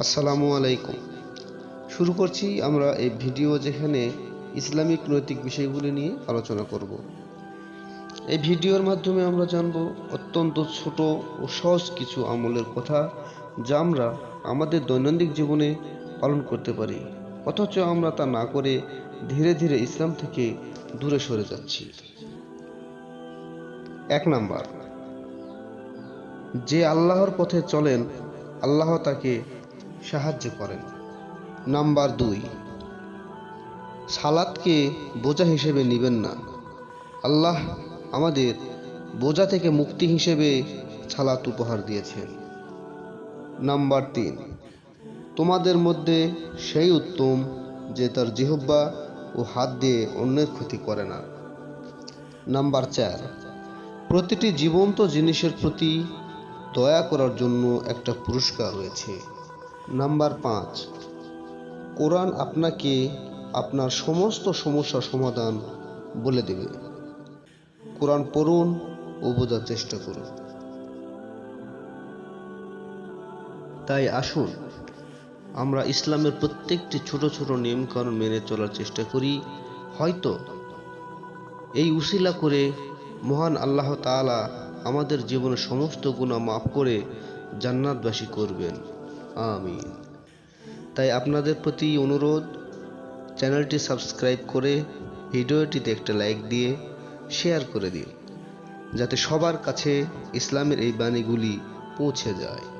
আসসালামু আলাইকুম। শুরু করছি আমরা এই ভিডিও যেখানে ইসলামিক নৈতিক বিষয়গুলি নিয়ে আলোচনা করব। এই ভিডিওর মাধ্যমে আমরা জানব অত্যন্ত ছোট ও সহজ কিছু আমলের কথা যা আমরা আমাদের দৈনন্দিন জীবনে পালন করতে পারি। অথচ আমরা তা না করে ধীরে ধীরে ইসলাম থেকে দূরে সরে যাচ্ছি। এক নাম্বার, যে আল্লাহর পথে চলেন, আল্লাহ তাকে সাহায্য করেন। নাম্বার দুই, সালাদকে বোঝা হিসেবে নেবেন না। আল্লাহ আমাদের বোঝা থেকে মুক্তি হিসেবে সালাত উপহার দিয়েছেন। নাম্বার তিন, তোমাদের মধ্যে সেই উত্তম যে তার জিহব্বা ও হাত দিয়ে অন্যের ক্ষতি করে না। নাম্বার চার, প্রতিটি জীবন্ত জিনিসের প্রতি দয়া করার জন্য একটা পুরস্কার রয়েছে। নাম্বার পাঁচ। কোরআন আপনাকে আপনার সমস্ত সমস্যার সমাধান বলে দেবে। কোরআন পড়ুন ও বোঝার চেষ্টা করুন। তাই আসুন, আমরা ইসলামের প্রত্যেকটি ছোট ছোট নিয়মকানুন মেনে চলার চেষ্টা করি। হয়তো এই উসিলা করে মহান আল্লাহ তাআলা আমাদের জীবনের সমস্ত গুণা মাফ করে জান্নাতবাসী করবেন। আমিন। তাই আপনাদের প্রতি অনুরোধ, চ্যানেলটি সাবস্ক্রাইব করে ভিডিওটিতে একটা লাইক দিয়ে শেয়ার করে দিন, যাতে সবার কাছে ইসলামের এই বাণীগুলি পৌঁছে যায়।